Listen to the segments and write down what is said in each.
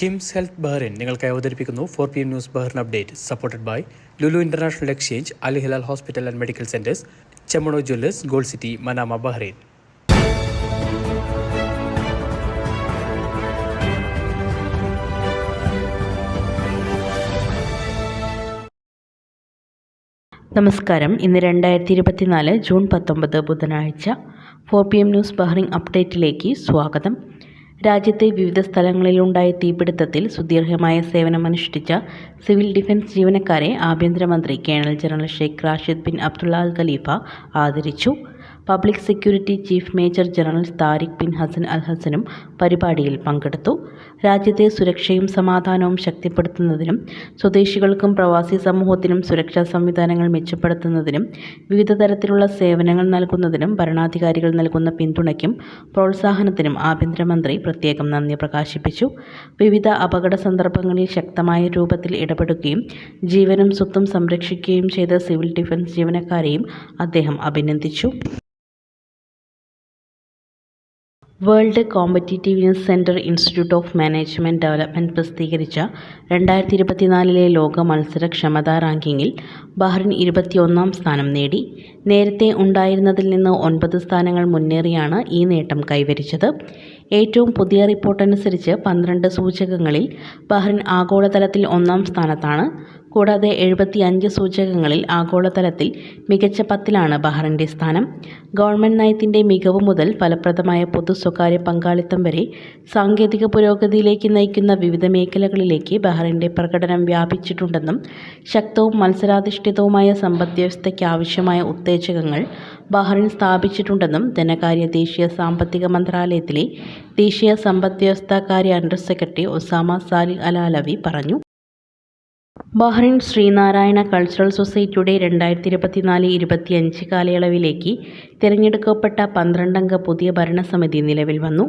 KIMS health Bahrain നിങ്ങൾക്കായി അവതരിപ്പിക്കുന്നു four P M news Bahrain update supported by Lulu international exchange Al hospital and medical centres Chemmanur jewellers gold city Manama Bahrain നമസ്കാരം. ഇന്ന് രണ്ടായിരത്തി ഇരുപത്തിനാല് June പത്തൊമ്പത് ബുധനാഴ്ച four P M news Bahrain അപ്ഡേറ്റിലേക്ക് സ്വാഗതം. രാജ്യത്തെ വിവിധ സ്ഥലങ്ങളിലുണ്ടായ തീപിടുത്തത്തിൽ സുദീർഘമായ സേവനമനുഷ്ഠിച്ച സിവിൽ ഡിഫൻസ് ജീവനക്കാരെ ആഭ്യന്തരമന്ത്രി colonel general Sheikh Rashid bin Abdullah Al Khalifa ആദരിച്ചു. Public security chief major general Tariq bin Hasan Al ഹസനും പരിപാടിയിൽ പങ്കെടുത്തു. രാജ്യത്തെ സുരക്ഷയും സമാധാനവും ശക്തിപ്പെടുത്തുന്നതിനും സ്വദേശികൾക്കും പ്രവാസി സമൂഹത്തിനും സുരക്ഷാ സംവിധാനങ്ങൾ മെച്ചപ്പെടുത്തുന്നതിനും വിവിധ തരത്തിലുള്ള സേവനങ്ങൾ നൽകുന്നതിനും ഭരണാധികാരികൾ നൽകുന്ന പിന്തുണയ്ക്കും പ്രോത്സാഹനത്തിനും ആഭ്യന്തരമന്ത്രി പ്രത്യേകം നന്ദി പ്രകാശിപ്പിച്ചു. വിവിധ അപകട സന്ദർഭങ്ങളിൽ ശക്തമായ രൂപത്തിൽ ഇടപെടുകയും ജീവനും സ്വത്തും സംരക്ഷിക്കുകയും ചെയ്ത സിവിൽ ഡിഫൻസ് ജീവനക്കാരെയും അദ്ദേഹം അഭിനന്ദിച്ചു. World competitiveness centre institute of management development പ്രസിദ്ധീകരിച്ച രണ്ടായിരത്തി ഇരുപത്തിനാലിലെ ലോക മത്സര മത്സരക്ഷമതാ റാങ്കിങ്ങിൽ ബഹ്റിൻ ഇരുപത്തിയൊന്നാം സ്ഥാനം നേടി. നേരത്തെ ഉണ്ടായിരുന്നതിൽ നിന്ന് ഒൻപത് സ്ഥാനങ്ങൾ മുന്നേറിയാണ് ഈ നേട്ടം കൈവരിച്ചത്. ഏറ്റവും പുതിയ റിപ്പോർട്ടനുസരിച്ച് പന്ത്രണ്ട് സൂചകങ്ങളിൽ ബഹ്റിൻ ആഗോളതലത്തിൽ ഒന്നാം സ്ഥാനത്താണ്. കൂടാതെ എഴുപത്തിയഞ്ച് സൂചകങ്ങളിൽ ആഗോളതലത്തിൽ മികച്ച പത്തിലാണ് ബഹ്റിന്റെ സ്ഥാനം. ഗവൺമെന്റ് നയത്തിന്റെ മികവ് മുതൽ ഫലപ്രദമായ പൊതു സ്വകാര്യ പങ്കാളിത്തം വരെ സാങ്കേതിക പുരോഗതിയിലേക്ക് നയിക്കുന്ന വിവിധ മേഖലകളിലേക്ക് ബഹ്റിന്റെ പ്രകടനം വ്യാപിച്ചിട്ടുണ്ടെന്നും ശക്തവും മത്സരാധിഷ്ഠിതവുമായ സമ്പദ്വ്യവസ്ഥയ്ക്ക് ആവശ്യമായ ഉത്തേജകങ്ങൾ ബഹ്റിൻ സ്ഥാപിച്ചിട്ടുണ്ടെന്നും ധനകാര്യ ദേശീയ സാമ്പത്തിക മന്ത്രാലയത്തിലെ ദേശീയ സമ്പദ്വ്യവസ്ഥാ കാര്യ under secretary Osama Salih Alalawi പറഞ്ഞു. ബഹ്റിൻ ശ്രീനാരായണ കൾച്ചറൽ സൊസൈറ്റിയുടെ രണ്ടായിരത്തി ഇരുപത്തിനാല് ഇരുപത്തിയഞ്ച് കാലയളവിലേക്ക് തിരഞ്ഞെടുക്കപ്പെട്ട പന്ത്രണ്ടംഗ പുതിയ ഭരണസമിതി നിലവിൽ വന്നു.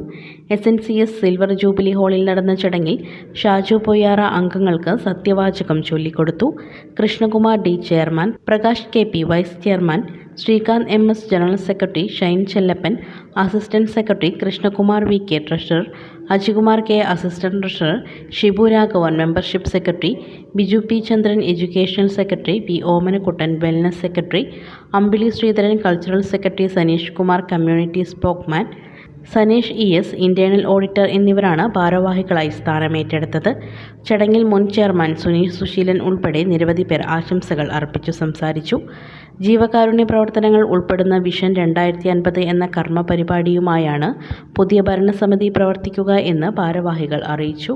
S N C S silver jubilee ഹാളിൽ നടന്ന ചടങ്ങിൽ ഷാജു പൊയ്യാറ അംഗങ്ങൾക്ക് സത്യവാചകം ചൊല്ലിക്കൊടുത്തു. Krishnakumar D chairman Prakash K P vice chairman Srikanth M S general secretary Shine Chellappan assistant secretary Krishnakumar V K treasurer Ajikumar K assistant treasurer Shibu Raghavan membership secretary Biju P Chandran educational secretary P Omanakuttan wellness secretary Ambili Sreedharan cultural secretary Saneesh Kumar community spokesman Saneesh E S internal auditor എന്നിവരാണ് ഭാരവാഹികളായി സ്ഥാനമേറ്റെടുത്തത്. ചടങ്ങിൽ മുൻ chairman Suneesh Suseelan ഉൾപ്പെടെ നിരവധി പേർ ആശംസകൾ അർപ്പിച്ചു സംസാരിച്ചു. ജീവകാരുണ്യ പ്രവർത്തനങ്ങൾ ഉൾപ്പെടുന്ന വിഷൻ രണ്ടായിരത്തി അൻപത് എന്ന കർമ്മ പരിപാടിയുമായാണ് പുതിയ ഭരണസമിതി പ്രവർത്തിക്കുക എന്ന് ഭാരവാഹികൾ അറിയിച്ചു.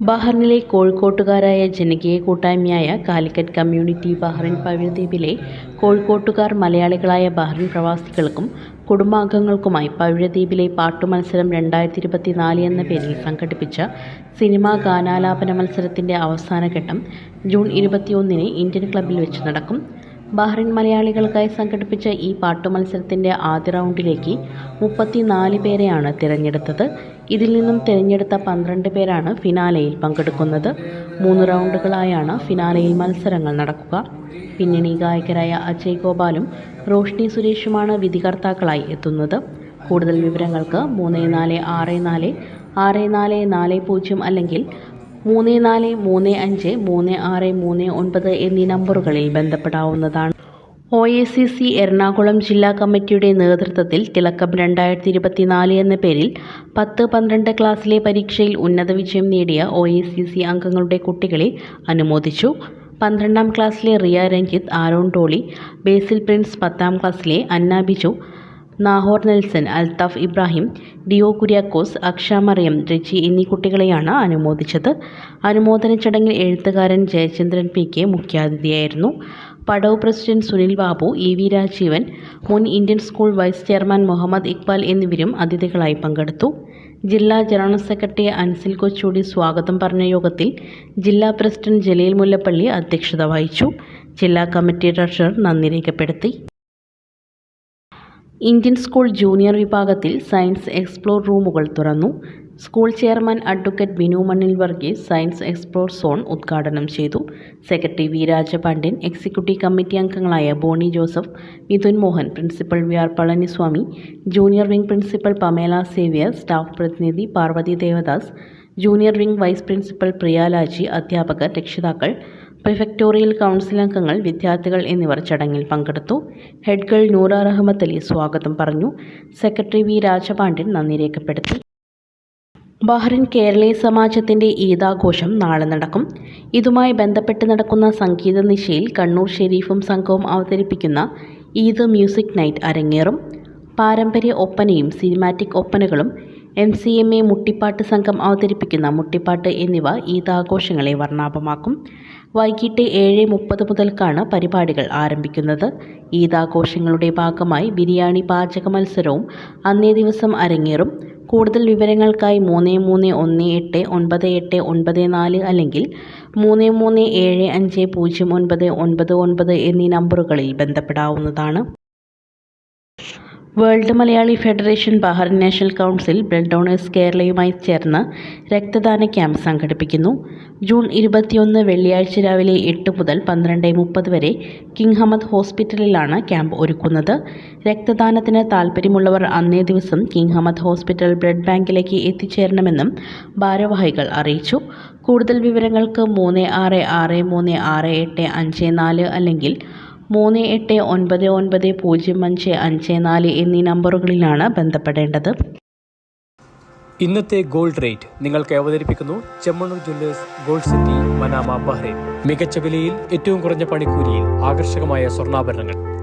ബഹ്റിനിലെ കോഴിക്കോട്ടുകാരായ ജനകീയ കൂട്ടായ്മയായ കാലിക്കറ്റ് കമ്മ്യൂണിറ്റി ബഹ്റിൻ പവിഴദ്വീപിലെ കോഴിക്കോട്ടുകാർ മലയാളികളായ ബഹ്റിൻ പ്രവാസികൾക്കും കുടുംബാംഗങ്ങൾക്കുമായി പവിഴദ്വീപിലെ പാട്ടുമത്സരം രണ്ടായിരത്തി ഇരുപത്തിനാല് എന്ന പേരിൽ സംഘടിപ്പിച്ച സിനിമാ ഗാനാലാപന മത്സരത്തിന്റെ അവസാനഘട്ടം ജൂൺ ഇരുപത്തിയൊന്നിന് ഇന്ത്യൻ ക്ലബ്ബിൽ വെച്ച് നടക്കും. ബഹ്റിൻ മലയാളികൾക്കായി സംഘടിപ്പിച്ച ഈ പാട്ടുമത്സരത്തിന്റെ ആദ്യ റൗണ്ടിലേക്ക് മുപ്പത്തിനാല് പേരെയാണ് തിരഞ്ഞെടുത്തത്. ഇതിൽ നിന്നും തിരഞ്ഞെടുത്ത പന്ത്രണ്ട് പേരാണ് ഫിനാലയിൽ പങ്കെടുക്കുന്നത്. മൂന്ന് റൗണ്ടുകളായാണ് ഫിനാലയിൽ മത്സരങ്ങൾ നടക്കുക. പിന്നണി ഗായകരായ അജയ് ഗോപാലും റോഷ്നി സുരേഷുമാണ് വിധികർത്താക്കളായി എത്തുന്നത്. കൂടുതൽ വിവരങ്ങൾക്ക് മൂന്ന് നാല് ആറ് നാല് ആറ് നാല് നാല് പൂജ്യം അല്ലെങ്കിൽ മൂന്ന് നാല് മൂന്ന് അഞ്ച് മൂന്ന് ആറ് മൂന്ന് ഒൻപത് എന്നീ നമ്പറുകളിൽ ബന്ധപ്പെടാവുന്നതാണ്. എ സി സി എറണാകുളം ജില്ലാ കമ്മിറ്റിയുടെ നേതൃത്വത്തിൽ തിളക്കം രണ്ടായിരത്തി ഇരുപത്തിനാല് എന്ന പേരിൽ പത്ത് പന്ത്രണ്ട് ക്ലാസ്സിലെ പരീക്ഷയിൽ ഉന്നത വിജയം നേടിയ ഒ എ സി സി അംഗങ്ങളുടെ കുട്ടികളെ അനുമോദിച്ചു. പന്ത്രണ്ടാം ക്ലാസ്സിലെ റിയ രഞ്ജിത്ത് ആരോൺ ടോളി ബേസിൽ പ്രിൻസ് പത്താം ക്ലാസ്സിലെ അന്ന Biju Nahor Nelson Althaf Ibrahim deo Kuriakose Aksha Mariyam രജി എന്നീ കുട്ടികളെയാണ് അനുമോദിച്ചത്. അനുമോദന ചടങ്ങിൽ എഴുത്തുകാരൻ Jayachandran P K മുഖ്യാതിഥിയായിരുന്നു. Padavu president Sunil Babu E V Rajeevan മുൻ Indian school vice chairman Muhammad Iqbal എന്നിവരും അതിഥികളായി പങ്കെടുത്തു. ജില്ലാ ജനറൽ സെക്രട്ടറി അൻസിൽ കൊച്ചൂടി സ്വാഗതം പറഞ്ഞ യോഗത്തിൽ ജില്ലാ പ്രസിഡന്റ് ജലീൽ മുല്ലപ്പള്ളി അധ്യക്ഷത വഹിച്ചു. ജില്ലാ കമ്മിറ്റി ട്രഷറർ നന്ദി രേഖപ്പെടുത്തി. ഇന്ത്യൻ സ്കൂൾ ജൂനിയർ വിഭാഗത്തിൽ സയൻസ് എക്സ്പ്ലോർ റൂമുകൾ തുറന്നു. സ്കൂൾ ചെയർമാൻ അഡ്വക്കേറ്റ് ബിനു മണ്ണിൽ വർഗീസ് സയൻസ് എക്സ്പ്ലോർ സോൺ ഉദ്ഘാടനം ചെയ്തു. Secretary V Rajapandian executive committee അംഗങ്ങളായ Boney Joseph Mithun Mohan principal V R Palaniswamy junior wing principal Pamela Xavier staff പ്രതിനിധി Parvathy Devadas junior wing vice principal Priyalaji അധ്യാപകർ രക്ഷിതാക്കൾ prefectorial council അംഗങ്ങൾ വിദ്യാർത്ഥികൾ എന്നിവർ ചടങ്ങിൽ പങ്കെടുത്തു. ഹെഡ് ഗേൾ നൂറ റഹ്മത്ത് അലി സ്വാഗതം പറഞ്ഞു. സെക്രട്ടറി വി രാജപാണ്ഡ്യൻ നന്ദി രേഖപ്പെടുത്തി. ബഹ്റിൻ കേരളീയ സമാജത്തിന്റെ ഈദാഘോഷം നാളെ നടക്കും. ഇതുമായി ബന്ധപ്പെട്ട് നടക്കുന്ന സംഗീത നിശയിൽ കണ്ണൂർ ഷെരീഫും സംഘവും അവതരിപ്പിക്കുന്ന ഈദ് മ്യൂസിക് നൈറ്റ് അരങ്ങേറും. പാരമ്പര്യ ഒപ്പനയും സിനിമാറ്റിക് ഒപ്പനകളും എം സി എം എ മുട്ടിപ്പാട്ട് സംഘം അവതരിപ്പിക്കുന്ന മുട്ടിപ്പാട്ട് എന്നിവ ഈദാഘോഷങ്ങളെ വർണാഭമാക്കും. വൈകിട്ട് ഏഴ് മുപ്പത് മുതൽക്കാണ് പരിപാടികൾ ആരംഭിക്കുന്നത്. ഈദാഘോഷങ്ങളുടെ ഭാഗമായി ബിരിയാണി പാചക മത്സരവും അന്നേ ദിവസം അരങ്ങേറും. കൂടുതൽ വിവരങ്ങൾക്കായി മൂന്ന് മൂന്ന് ഒന്ന് എട്ട് ഒൻപത് എട്ട് ഒൻപത് നാല് അല്ലെങ്കിൽ മൂന്ന് മൂന്ന് ഏഴ് അഞ്ച് പൂജ്യം ഒൻപത് ഒൻപത് ഒൻപത് എന്നീ നമ്പറുകളിൽ ബന്ധപ്പെടാവുന്നതാണ്. World Malayali federation Bahrain national council blood donors കേരളയുമായി ചേർന്ന് രക്തദാന ക്യാമ്പ് സംഘടിപ്പിക്കുന്നു. ജൂൺ ഇരുപത്തിയൊന്ന് വെള്ളിയാഴ്ച രാവിലെ എട്ട് മുതൽ പന്ത്രണ്ട് മുപ്പത് വരെ കിങ് ഹമദ് ഹോസ്പിറ്റലിലാണ് ക്യാമ്പ് ഒരുക്കുന്നത്. രക്തദാനത്തിന് താൽപ്പര്യമുള്ളവർ അന്നേ ദിവസം കിങ് ഹമദ് ഹോസ്പിറ്റൽ ബ്ലഡ് ബാങ്കിലേക്ക് എത്തിച്ചേരണമെന്നും ഭാരവാഹികൾ അറിയിച്ചു. കൂടുതൽ വിവരങ്ങൾക്ക് മൂന്ന് ആറ് ആറ് മൂന്ന് ആറ് എട്ട് അഞ്ച് നാല് അല്ലെങ്കിൽ മൂന്ന് എട്ട് ഒൻപത് ഒൻപത് പൂജ്യം അഞ്ച് അഞ്ച് നാല് എന്നീ നമ്പറുകളിലാണ് ബന്ധപ്പെടേണ്ടത്. ഇന്നത്തെ ഗോൾഡ് റേറ്റ് നിങ്ങൾക്ക് അവതരിപ്പിക്കുന്നു Chemmanur jewellers gold city Manama Bahrain. മികച്ച വിലയിൽ ഏറ്റവും കുറഞ്ഞ പണിക്കൂലിയിൽ ആകർഷകമായ സ്വർണാഭരണങ്ങൾ.